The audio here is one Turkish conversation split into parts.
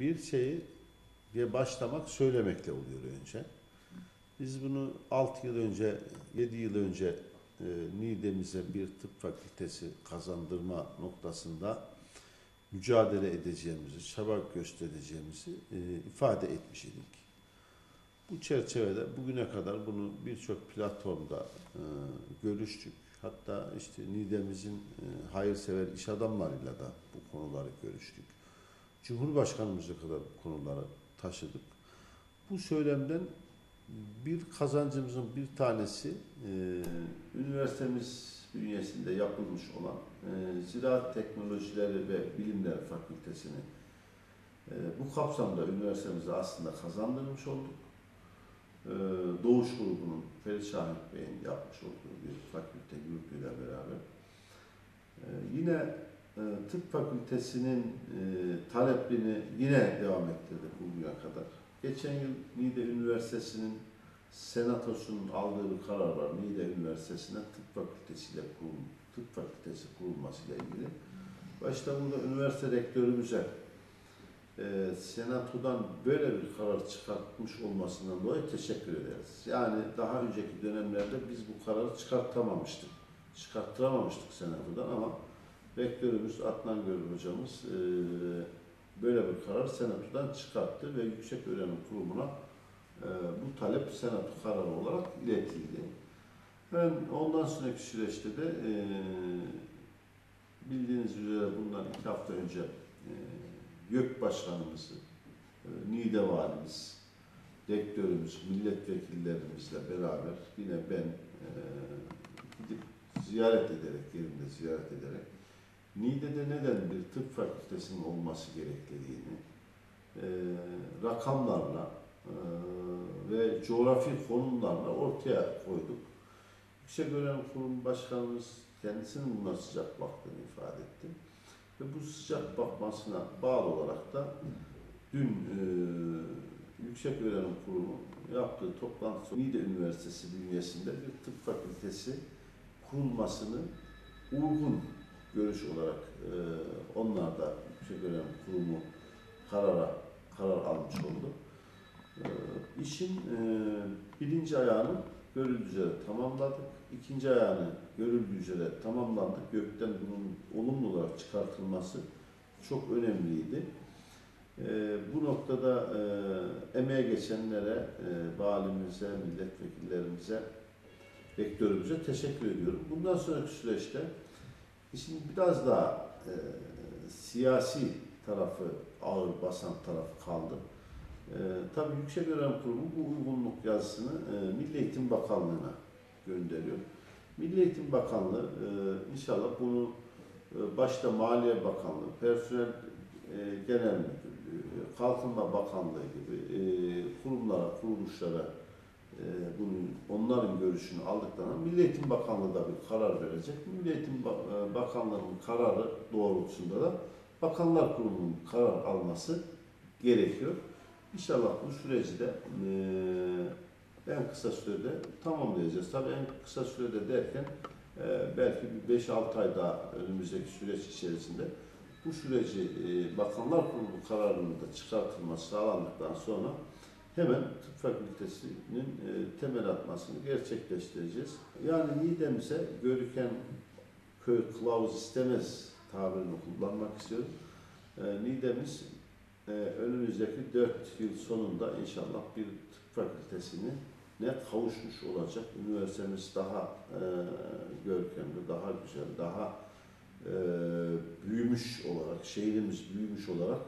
bir şeyi diye başlamak söylemekle oluyor önce. Biz bunu 6 yıl önce, 7 yıl önce e, Niğde'mize bir tıp fakültesi kazandırma noktasında mücadele edeceğimizi, çaba göstereceğimizi e, ifade etmiş idik. Bu çerçevede bugüne kadar bunu birçok platformda e, görüştük. Hatta işte Niğde'mizin e, hayırsever iş adamlarıyla da bu konuları görüştük. Cumhurbaşkanımıza kadar bu konuları taşıdık. Bu söylemden bir kazancımızın bir tanesi e, üniversitemiz bünyesinde yapılmış olan e, Ziraat Teknolojileri ve Bilimler Fakültesini e, bu kapsamda üniversitemize aslında kazandırmış olduk. E, Doğuş grubunun Ferit Şahit Bey'in yapmış olduğu bir fakülte grubuyla beraber. E, yine tıp fakültesinin e, talepini yine devam ettirdik bugüne kadar. Geçen yıl Niğde Üniversitesi'nin senatosunun aldığı bir karar var. Niğde Üniversitesi'ne tıp fakültesiyle kurul, tıp fakültesi kurulmasıyla ilgili. Başta burada üniversite rektörümüze e, senatodan böyle bir karar çıkartmış olmasından dolayı teşekkür ederiz. Yani daha önceki dönemlerde biz bu kararı çıkartamamıştık. Çıkarttıramamıştık senatodan ama rektörümüz Adnan Görür hocamız e, böyle bir karar senatodan çıkarttı ve Yüksek Öğrenim Kurumu'na e, bu talep senato kararı olarak iletildi. Ben ondan sonraki süreçte de e, bildiğiniz üzere bundan iki hafta önce e, YÖK Başkanımızı, e, Niğde Valimiz, rektörümüz, milletvekillerimizle beraber yine ben e, gidip ziyaret ederek, yerinde ziyaret ederek Niğde'de neden bir tıp fakültesinin olması gerektiğini e, rakamlarla e, ve coğrafi konumlarla ortaya koyduk. Yüksek Öğrenim Kurumu Başkanımız kendisinin buna sıcak baktığını ifade etti. Ve bu sıcak bakmasına bağlı olarak da dün e, Yüksek Öğrenim Kurumu yaptığı toplantı Niğde Üniversitesi bünyesinde bir tıp fakültesi kurulmasını uygun görüş olarak e, onlar da Yüksek Öğrenim Kurumu karara karar almış oldu. E, işin e, birinci ayağını görüldüğü üzere tamamladık. İkinci ayağını görüldüğü üzere tamamlandık. Gökten bunun olumlu olarak çıkartılması çok önemliydi. E, bu noktada e, emeğe geçenlere, e, valimize, milletvekillerimize, rektörümüze teşekkür ediyorum. Bundan sonraki süreçte işin biraz daha e, siyasi tarafı ağır basan tarafı kaldı. E, tabii Yüksek Öğrenim Kurumu bu uygunluk yazısını e, Milli Eğitim Bakanlığı'na gönderiyor. Milli Eğitim Bakanlığı e, inşallah bunu e, başta Maliye Bakanlığı, Personel e, Genel Müdürlüğü, Kalkınma Bakanlığı gibi e, kurumlara, kuruluşlara e, bunun onların görüşünü aldıklarında Milli Eğitim Bakanlığı da bir karar verecek. Milli Eğitim e, Bakanlığı'nın kararı doğrultusunda da Bakanlar Kurulu'nun karar alması gerekiyor. İnşallah bu süreci de e, en kısa sürede tamamlayacağız. Tabii en kısa sürede derken e, belki bir 5-6 ay daha önümüzdeki süreç içerisinde bu süreci e, Bakanlar Kurulu kararının da çıkartılması sağlandıktan sonra hemen tıp fakültesinin e, temel atmasını gerçekleştireceğiz. Yani Niğde'mize Görüken köy kılavuz istemez tabirini kullanmak istiyorum. E, Niğde'miz e, önümüzdeki 4 yıl sonunda inşallah bir tıp fakültesini ne kavuşmuş olacak. Üniversitemiz daha e, görkemli, daha güzel, daha e, büyümüş olarak, şehrimiz büyümüş olarak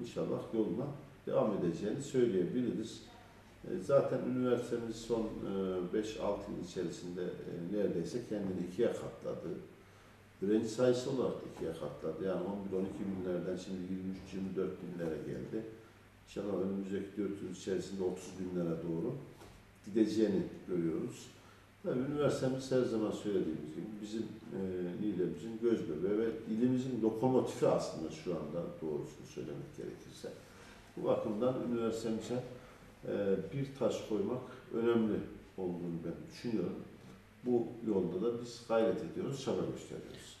inşallah yoluna devam edeceğini söyleyebiliriz. E, Zaten üniversitemiz son e, 5-6 yıl içerisinde e, neredeyse kendini ikiye katladı. Öğrenci sayısı olarak ikiye katladı. Yani 11-12 binlerden şimdi 23-24 binlere geldi. İnşallah önümüzdeki 4 yıl içerisinde 30 binlere doğru gideceğini görüyoruz. Tabii üniversitemiz her zaman söylediğimiz gibi bizim e, Niğde'mizin göz bebeği ve ilimizin lokomotifi aslında şu anda doğrusunu söylemek gerekirse. Bu bakımdan üniversitemize e, bir taş koymak önemli olduğunu ben düşünüyorum. Bu yolda da biz gayret ediyoruz, çaba gösteriyoruz.